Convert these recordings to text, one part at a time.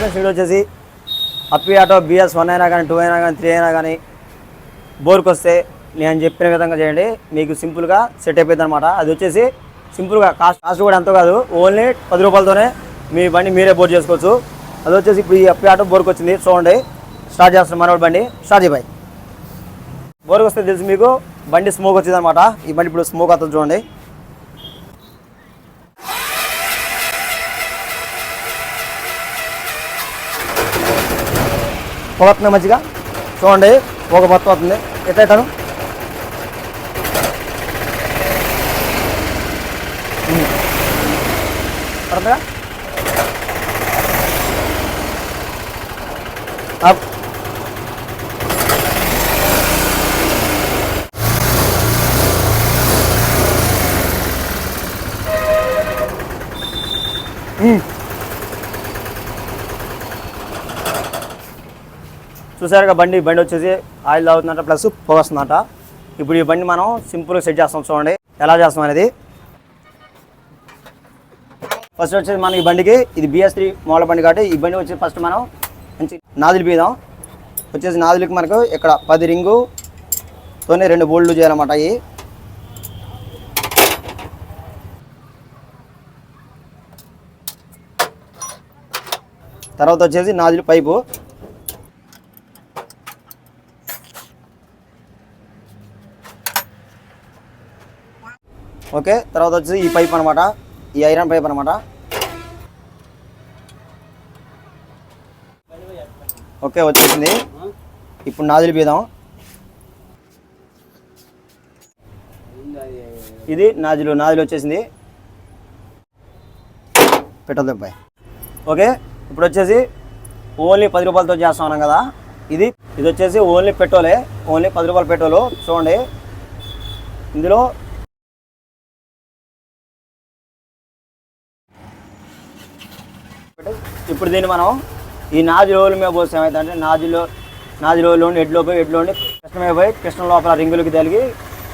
Friends video వచ్చేసి అప్పి auto BS one అయినా కానీ టూ అయినా కానీ త్రీ అయినా కానీ బోర్కి వస్తే నేను చెప్పిన విధంగా చేయండి. మీకు సింపుల్గా సెట్ అయిపోయింది అనమాట అది వచ్చేసి సింపుల్గా కాస్ట్ కాస్ట్ కూడా ఎంతో కాదు. ఓన్లీ పది రూపాయలతోనే మీ బండి మీరే బోర్ చేసుకోవచ్చు. అది వచ్చేసి ఇప్పుడు ఈ అప్పి ఆటో బోర్కి వచ్చింది చూడండి. స్టార్ట్ చేస్తున్నాం మనోడి బండి. స్టార్ట్ చేయబాయి బోర్కి వస్తే తెలిసి మీకు బండి స్మోక్ వచ్చిందనమాట ఈ బండి ఇప్పుడు స్మోక్ అవుతుంది చూడండి. పొగతుంది మంచిగా చూడండి ఒక మొత్తం అవుతుంది. ఎట్టాను పడుతుందా? అప్. ఉమ్. చూసారుగా బండి బండి వచ్చేసి ఆయిల్ తాగుతుందంట ప్లస్ పొగ వస్తుందంట. ఇప్పుడు ఈ బండి మనం సింపుల్గా సెట్ చేస్తాం చూడండి. ఎలా చేస్తాం అనేది. ఫస్ట్ వచ్చేసి మనం ఈ బండికి ఇది బిఎస్ త్రీ మోడల్ బండి కాబట్టి ఈ బండి వచ్చి ఫస్ట్ మనం మంచి నాదులు పీదాం. వచ్చేసి నాదులకి మనకు ఇక్కడ పది రింగుతోనే రెండు బోల్డ్లు చేయాలన్నమాట అవి తర్వాత వచ్చేసి నాదులు పైపు. ఓకే తర్వాత వచ్చేసి ఈ పైప్ అనమాట ఈ ఐరన్ పైప్ అనమాట ఓకే వచ్చేసింది. ఇప్పుడు నాదిలి పీదాం. ఇది నాజులు నాజులు వచ్చేసింది. పెట్టదు అబ్బాయి. ఓకే ఇప్పుడు వచ్చేసి ఓన్లీ పది రూపాయలతో చేస్తా ఉన్నాం కదా. ఇది ఇది వచ్చేసి ఓన్లీ పెట్రోలే. ఓన్లీ పది రూపాయలు పెట్రోలు. చూడండి. ఇందులో ఇప్పుడు దీన్ని మనం ఈ నాది రోజుల మీద పోస్తే ఏమవుతుందంటే నాదిలో నాది రోజులు ఎడ్లో పోయి ఎడ్లో కృష్ణమే పోయి కృష్ణ లోపల రింగులకి తగిలి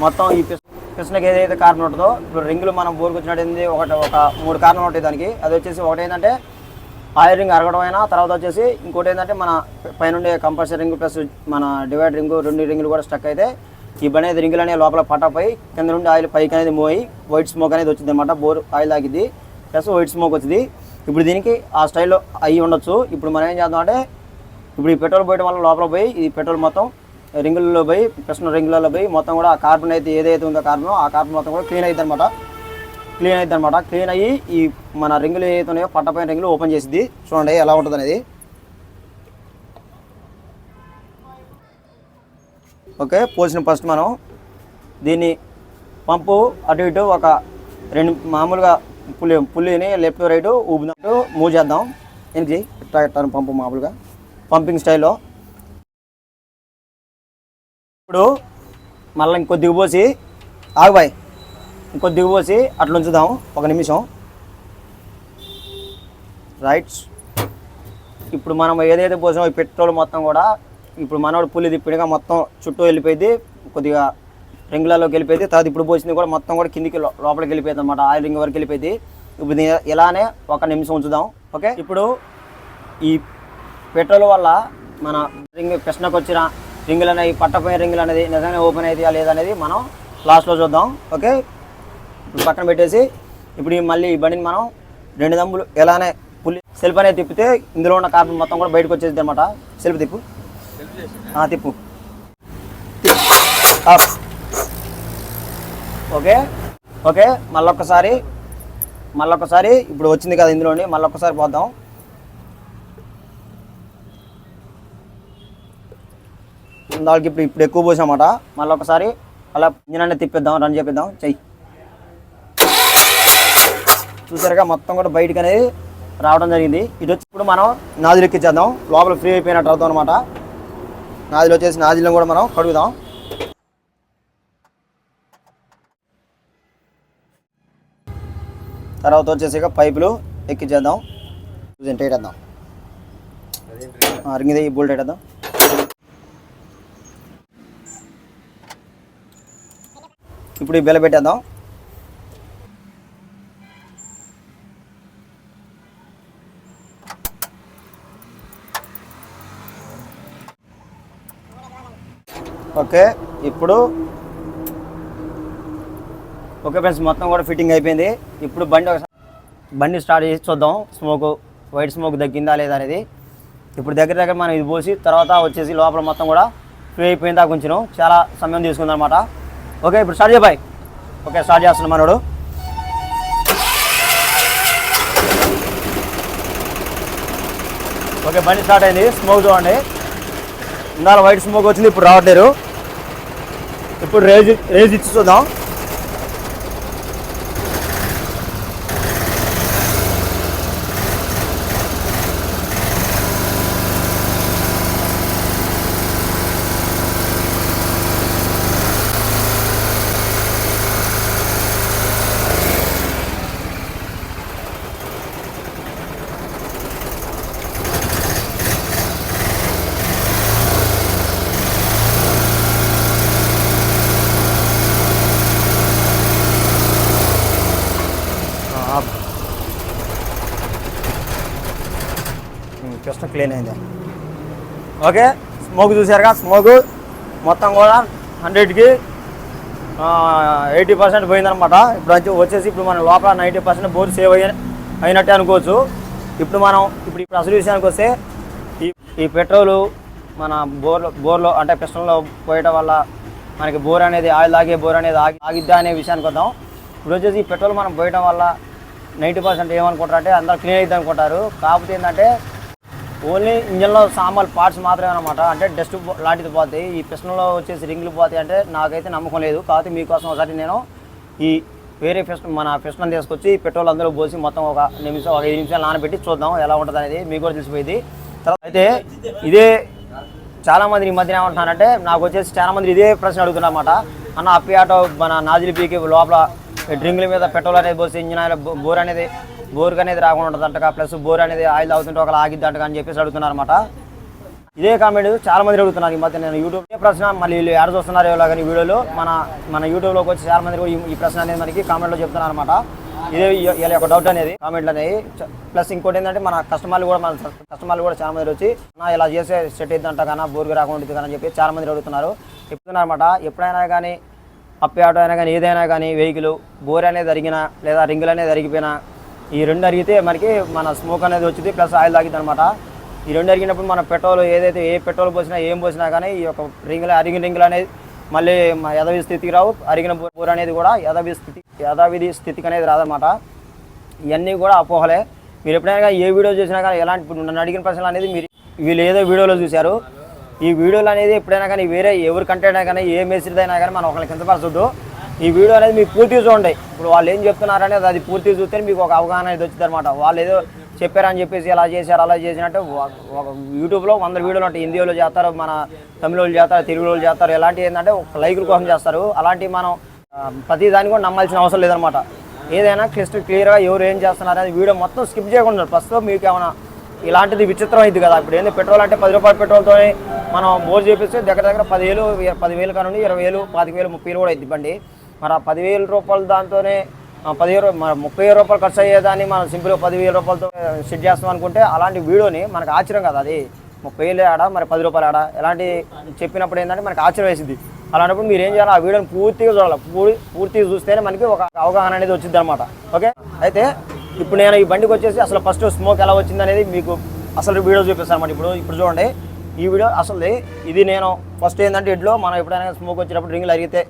మొత్తం ఈ కృష్ణ- కృష్ణకి ఏదైతే కారణం ఉంటుందో ఇప్పుడు రింగులు మనం బోర్కు ఒకటి ఒక మూడు కారణాలు ఉంటాయి దానికి. అది వచ్చేసి ఒకటి ఏంటంటే ఆయిల్ రింగ్ అరగడం అయినా తర్వాత వచ్చేసి ఇంకోటి ఏంటంటే మన పైనుండే కంపల్సరీ రింగ్ ప్లస్ మన డివైడ్ రింగ్ రెండు రింగులు కూడా స్టక్ అయితే ఈ బండి అనేది రింగులు అనేవి లోపల పట్టపోయి కింద నుండి ఆయిల్ పైకి అనేది మోయి వైట్ స్మోక్ అనేది వచ్చింది అనమాట బోర్ ఆయిల్ తాగిద్ది. ప్లస్ వైట్ స్మోక్ వచ్చింది. ఇప్పుడు దీనికి ఆ స్టైల్లో అయ్యి ఉండొచ్చు. ఇప్పుడు మనం ఏం చేద్దాం అంటే ఇప్పుడు ఈ పెట్రోల్ పోయడం వల్ల లోపల పోయి ఈ పెట్రోల్ మొత్తం రింగులలో పోయి కృష్ణ రింగులలో పోయి మొత్తం కూడా ఆ కార్బన్ అయితే ఏదైతే ఉందో కార్బన్ ఆ కార్బన్ మొత్తం కూడా క్లీన్ అవుతుంది అనమాట క్లీన్ అవుతుంది అనమాట క్లీన్ అయ్యి ఈ మన రింగులు ఏదైతే ఉన్నాయో పట్టపోయిన రింగులు ఓపెన్ చేసింది చూడండి ఎలా ఉంటుంది అనేది ఓకే పోసిన ఫస్ట్ మనం దీన్ని పంపు అటు ఇటు ఒక రెండు మామూలుగా పులి పులిని లెఫ్ట్ రైట్ ఊపినట్టు మూవ్ చేద్దాం. ఏంటి ఇట్లా టర్న్ పంపు మామూలుగా. పంపింగ్ స్టైల్లో. ఇప్పుడు మళ్ళీ ఇంకో దిగుపోసి ఆగుబాయ్ ఇంకో దిగుపోసి అట్లా ఉంచుదాం. ఒక నిమిషం. రైట్ ఇప్పుడు మనం ఏదైతే పోసామో పెట్రోల్ మొత్తం కూడా ఇప్పుడు మనోడు పులి తిప్పిడిగా మొత్తం చుట్టూ వెళ్ళిపోయింది. కొద్దిగా రింగులలోకి వెళ్ళిపోయింది. తర్వాత ఇప్పుడు పోసింది కూడా మొత్తం కూడా కిందికి లోపలికి వెళ్ళిపోయింది అనమాట ఆయిల్ రింగ్ వరకు వెళ్ళిపోయింది. ఇప్పుడు ఇలానే ఒక నిమిషం ఉంచుదాం. ఓకే? ఇప్పుడు ఈ పెట్రోల్ వల్ల మన రింగ్ కృష్ణకు వచ్చిన రింగులు అనేవి పట్టపోయిన రింగులు అనేది నిజంగా ఓపెన్ అయితే లేదనేది మనం లాస్ట్లో చూద్దాం. ఓకే? ఇప్పుడు పక్కన పెట్టేసి ఇప్పుడు మళ్ళీ ఈ బండిని మనం రెండు దమ్ములు ఎలానే పులి సెల్ఫ్ అనేది తిప్పితే ఇందులో ఉన్న కార్బన్ మొత్తం కూడా బయటకు వచ్చేది అనమాట సెల్ఫ్ తిప్పు. ఆ, తిప్పు. ఓకే? ఓకే మళ్ళొక్కసారి మళ్ళొక్కసారి ఇప్పుడు వచ్చింది కదా ఇందులోని మళ్ళొక్కసారి పోద్దాం. దానికి ఇప్పుడు ఇప్పుడు ఎక్కువ పోసామాట. మళ్ళీ అలా ఇంజిన్ తిప్పిద్దాం రన్ చేపిద్దాం. చెయ్యి. చూసారుగా మొత్తం కూడా బయటకు అనేది రావడం జరిగింది. ఇటు వచ్చి ఇప్పుడు మనం నాదిలు ఎక్కించేద్దాం లోపల ఫ్రీ అయిపోయినట్టు అవుతాం అనమాట నాదిలో వచ్చేసి నాజులను కూడా మనం కడుగుదాం. తర్వాత వచ్చేసాక పైపులు ఎక్కించేద్దాం చూసి టైట్ అరిగింది ఈ బోల్ట్ వేద్దాం ఇప్పుడు ఈ బెల పెట్టేద్దాం. ఓకే ఇప్పుడు ఓకే ఫ్రెండ్స్ మొత్తం కూడా ఫిట్టింగ్ అయిపోయింది. ఇప్పుడు బండి ఒకసారి బండి స్టార్ట్ చేసి చూద్దాం. స్మోక్ వైట్ స్మోక్ తగ్గిందా లేదా అనేది. ఇప్పుడు దగ్గర దగ్గర మనం ఇది పోసి తర్వాత వచ్చేసి లోపల మొత్తం కూడా ఫ్రీ అయిపోయిన దాకా చాలా సమయం తీసుకుందనమాట ఓకే ఇప్పుడు స్టార్ట్ చేయబాయ్ ఓకే స్టార్ట్ చేస్తున్నాం మనోడు. ఓకే బండి స్టార్ట్ అయింది. స్మోక్ చూడండి. ఇందాక వైట్ స్మోక్ వచ్చింది ఇప్పుడు రావట్లేరు ఇప్పుడు రేజ్ రేజ్ ఇచ్చి చూద్దాం. కృష్ణ క్లీన్ అయింది. ఓకే స్మోక్ చూసారుగా స్మోక్ మొత్తం కూడా హండ్రెడ్కి ఎయిటీ పర్సెంట్ పోయిందనమాట ఇప్పుడు వచ్చేసి ఇప్పుడు మన లోపల నైంటీ పర్సెంట్ బోర్ సేవ్ అయ్యి అయినట్టే అనుకోవచ్చు. ఇప్పుడు మనం ఇప్పుడు ఇప్పుడు అసలు విషయానికి వస్తే ఈ ఈ పెట్రోలు మన బోర్లో బోర్లో అంటే పిస్టన్లో పోయటం వల్ల మనకి బోర్ అనేది ఆయిల్ ఆగే బోర్ అనేది ఆగి ఆగిద్దా అనే విషయానికి వద్దాం. ఇప్పుడు వచ్చేసి ఈ పెట్రోల్ మనం పోయటం వల్ల నైంటీ పర్సెంట్ ఏమనుకుంటారు అంటే అందరూ క్లీన్ అవుతుంది అనుకుంటారు. కాకపోతే ఏంటంటే ఓన్లీ ఇంజన్లో సామాన్ పార్ట్స్ మాత్రమే అనమాట అంటే డస్ట్ లాంటిది పోతాయి ఈ పిస్టన్లో వచ్చేసి రింగులు పోతాయి అంటే నాకైతే నమ్మకం లేదు. కాకపోతే మీకోసం ఒకసారి నేను ఈ వేరే పిస్టన్ మన పిస్టన్ తీసుకొచ్చి పెట్రోల్ అందులో పోసి మొత్తం ఒక నిమిషం ఒక ఐదు నిమిషాలు నానబెట్టి చూద్దాం ఎలా ఉంటుంది అనేది మీకు కూడా తెలిసిపోయింది తర్వాత అయితే ఇదే చాలామంది ఈ మధ్యన ఏమంటున్నారంటే నాకు వచ్చేసి చాలామంది ఇదే ప్రశ్న అడుగుతున్నమాట అన్న అప్పి ఆటో మన నాజిల్ పీకి లోపల డ్రింక్ల మీద పెట్రోల్ అనేది పోసి ఇంజిన్ ఆయిల్ బోర్ అనేది బోర్ అనేది రాకుండా ఉంటుందంట ప్లస్ బోర్ అనేది ఆయిల్ తాగుతుంటే ఒకలా ఆగిద్దంట అని చెప్పేసి అడుగుతున్నారు అనమాట ఇదే కామెంట్ చాలా మంది అడుగుతున్నారు ఈ మధ్య నేను యూట్యూబ్ ప్రశ్న మళ్ళీ వీళ్ళు యాడ్ చూస్తున్నారు ఇలా కానీ వీడియోలో మన మన యూట్యూబ్లోకి వచ్చి చాలా మంది కూడా ఈ- ప్రశ్న అనేది మనకి కామెంట్లో చెప్తున్నారు అనమాట ఇదే ఈ- వీళ్ళ యొక్క డౌట్ అనేది కామెంట్లు అనేవి ప్లస్ ఇంకోటి ఏంటంటే మన కస్టమర్లు కూడా మన కస్టమర్లు కూడా చాలా మంది వచ్చి నా ఇలా చేసే సెట్ అవుతుందంట కానీ బోర్గా రాకుండా ఉంటుంది అని చెప్పి చాలా మంది అడుగుతున్నారు. చెప్తున్నారు అనమాట ఎప్పుడైనా కానీ అప్పి ఆటో అయినా కానీ ఏదైనా కానీ వెహికల్ బోర్ అనేది అరిగినా లేదా రింగులు అనేది అరిగిపోయినా ఈ రెండు అరిగితే మనకి మన స్మోక్ అనేది వచ్చింది ప్లస్ ఆయిల్ తాగిద్ది అనమాట ఈ రెండు అరిగినప్పుడు మన పెట్రోల్ ఏదైతే ఏ పెట్రోల్ పోసినా ఏం పోసినా కానీ ఈ యొక్క రింగులు అరిగిన రింగులు అనేది మళ్ళీ మా స్థితికి రావు. అరిగిన బోర్ అనేది కూడా యథావిధి స్థితి యథావిధి స్థితికి అనేది రాదన్నమాట. ఇవన్నీ కూడా అపోహలే. మీరు ఎప్పుడైనా ఏ వీడియో చూసినా కానీ ఎలాంటి ఇప్పుడు నన్ను అడిగిన ప్రశ్నలు అనేది మీరు వీళ్ళు ఏదో వీడియోలో చూశారు. ఈ వీడియోలు అనేది ఎప్పుడైనా కానీ వేరే ఎవరి కంటెంట్ అయినా కానీ ఏ మెసేజ్ అయినా కానీ మనం ఒకరిని కిందపరచొద్దు ఈ వీడియో అనేది మీకు పూర్తిగా చూడండి. ఇప్పుడు వాళ్ళు ఏం చెప్తున్నారు అనేది అది పూర్తిగా చూస్తే మీకు ఒక అవగాహన అనేది వచ్చింది అనమాట వాళ్ళు ఏదో చెప్పారని చెప్పేసి అలా చేశారు అలా చేసినట్టు ఒక- యూట్యూబ్లో వంద వీడియోలు ఉంటాయి. హిందీ వాళ్ళు చేస్తారు మన తమిళ వాళ్ళు చేస్తారు తెలుగు వాళ్ళు చేస్తారు. ఎలాంటి ఏంటంటే ఒక లైకుల కోసం చేస్తారు. అలాంటివి మనం ప్రతి దాన్ని కూడా నమ్మాల్సిన అవసరం లేదనమాట ఏదైనా క్లిస్టర్ క్లియర్గా ఎవరు ఏం చేస్తున్నారు అనేది వీడియో మొత్తం స్కిప్ చేయకుండా ప్రస్తుతం మీకు ఏమైనా ఇలాంటిది విచిత్రం అయింది కదా. ఇప్పుడు ఏంది? పెట్రోల్ అంటే పది రూపాయల పెట్రోల్తో మనం బోర్ చేపిస్తే దగ్గర దగ్గర పదివేలు పదివేలు కానుండి ఇరవై వేలు పాతిక వేలు ముప్పై వేలు కూడా అయింది బండి. మరి ఆ పదివేల రూపాయలు దాంతోనే ఆ, పదివేలు ముప్పై వేల రూపాయలు ఖర్చు అయ్యేదాన్ని మనం సింపుల్గా పదివేల రూపాయలతో సెట్ చేస్తాం అనుకుంటే అలాంటి వీడియోని మనకు ఆశ్చర్యం కదా అది. ముప్పై వేలు ఆడ మరి పది రూపాయలు ఆడ ఎలాంటి చెప్పినప్పుడు ఏంటంటే మనకి ఆశ్చర్యం వేసింది అలాంటప్పుడు మీరు ఏం చేయాలి? ఆ వీడియోని పూర్తిగా చూడాలి. పూర్తిగా చూస్తేనే మనకి ఒక అవగాహన అనేది వచ్చింది అనమాట ఓకే? అయితే ఇప్పుడు నేను ఈ బండికి వచ్చేసి అసలు ఫస్ట్ స్మోక్ ఎలా వచ్చింది అనేది మీకు అసలు వీడియో చూపిస్తాను అనమాట ఇప్పుడు ఇప్పుడు చూడండి. ఈ వీడియో అసలు ఇది నేను ఫస్ట్ ఏంటంటే ఇడ్లో మనం ఎప్పుడైనా స్మోక్ వచ్చినప్పుడు రింగులు అరిగితే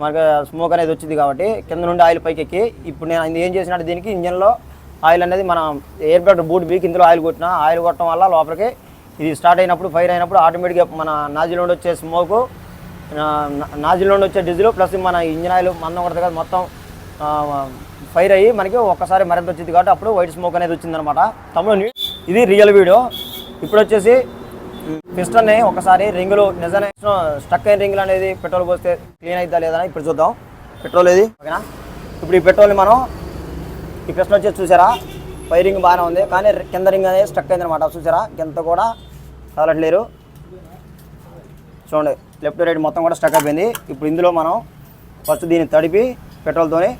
మనకు స్మోక్ అనేది వచ్చింది కాబట్టి కింద నుండి ఆయిల్ పైకి ఎక్కి ఇప్పుడు నేను ఇది ఏం చేసినట్టు దీనికి ఇంజన్లో ఆయిల్ అనేది మనం ఎయిర్ బ్యాగ్ బూట్ బీక్ ఇందులో ఆయిల్ కొట్టిన ఆయిల్ కొట్టడం వల్ల లోపలికి ఇది స్టార్ట్ అయినప్పుడు ఫైర్ అయినప్పుడు ఆటోమేటిక్గా మన నాజిల్ నుండి వచ్చే స్మోకు నాజిల్ నుండి వచ్చే డీజిల్ ప్లస్ మన ఇంజిన్ ఆయిల్ మందం కొడుతుంది కదా మొత్తం ఫైర్ అయ్యి మనకి ఒక్కసారి మరింత వచ్చింది కాబట్టి అప్పుడు వైట్ స్మోక్ అనేది వచ్చిందనమాట తమ్ముడు ఇది రియల్ వీడియో ఇప్పుడు వచ్చేసి పిస్టన్ని ఒకసారి రింగులు నిజంగా స్టక్ అయిన రింగులు అనేది పెట్రోల్ పోస్తే క్లీన్ అవుతుందా లేదా అని ఇప్పుడు చూద్దాం. పెట్రోల్ ఇది ఓకేనా? ఇప్పుడు ఈ పెట్రోల్ని మనం ఈ పిస్టన్ వచ్చేసి చూసారా? పై రింగ్ బాగానే ఉంది. కానీ కింద రింగ్ అనేది స్టక్ అయింది అనమాట చూసారా? కింద కూడా కదలట్లేరు చూడండి. లెఫ్ట్ రైట్ మొత్తం కూడా స్టక్ అయిపోయింది. ఇప్పుడు ఇందులో మనం ఫస్ట్ దీన్ని తడిపి పెట్రోల్తోని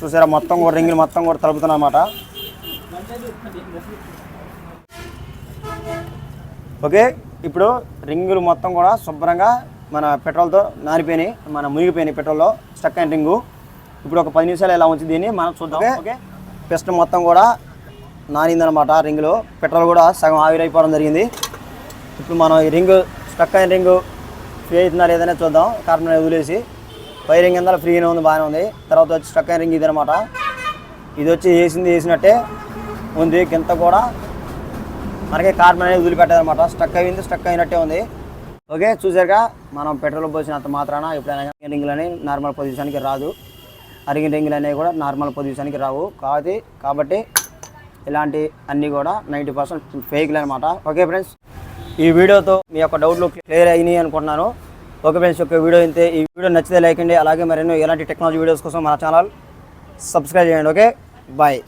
చూసారా? మొత్తం కూడా రింగులు మొత్తం కూడా తలుపుతున్నా అన్నమాట ఓకే ఇప్పుడు రింగులు మొత్తం కూడా శుభ్రంగా మన పెట్రోల్తో నానిపోయినాయి మన మునిగిపోయినాయి పెట్రోల్లో స్టక్ అయిన రింగు. ఇప్పుడు ఒక పది నిమిషాలు ఇలా ఉంచి దీన్ని మనం చూద్దాం ఓకే. పిస్టన్ మొత్తం కూడా నానిందనమాట రింగులో. పెట్రోల్ కూడా సగం ఆవిరైపోవడం జరిగింది. ఇప్పుడు మనం ఈ రింగు స్టక్ అయిన రింగు ఫ్రీ అవుతుందా లేదనే చూద్దాం కార్బన్ వదిలేసి. వైరింగ్ కింద ఫ్రీగానే ఉంది బాగానే ఉంది. తర్వాత వచ్చి స్ట్రక్ అయిన రింగ్ ఇది అనమాట ఇది వచ్చి వేసింది వేసినట్టే ఉంది. కింద కూడా మనకి కార్బన్ అనేది వదిలిపెట్టదనమాట స్ట్రక్ అయింది స్ట్రక్ అయినట్టే ఉంది. ఓకే చూసారుగా? మనం పెట్రోల్ పోసినంత మాత్రాన ఎప్పుడైనా రింగులు అనేవి నార్మల్ పొజిషన్కి రాదు. అరిగిన రింగులు అనేవి కూడా నార్మల్ పొజిషన్కి రావు. కాబట్టి కాబట్టి ఇలాంటి అన్నీ కూడా నైంటీ పర్సెంట్ ఫేక్లు అనమాట ఓకే ఫ్రెండ్స్? ఈ వీడియోతో మీ యొక్క డౌట్లు క్లియర్ అయినాయి అనుకుంటున్నాను. ఓకే ఫ్రెండ్స్ ఒక వీడియో అయితే ఈ వీడియో నచ్చితే లైక్ అండి అలాగే మరెన్నో ఎలాంటి టెక్నాలజీ వీడియోస్ కోసం మన ఛానల్ సబ్స్క్రైబ్ చేయండి. Okay bye.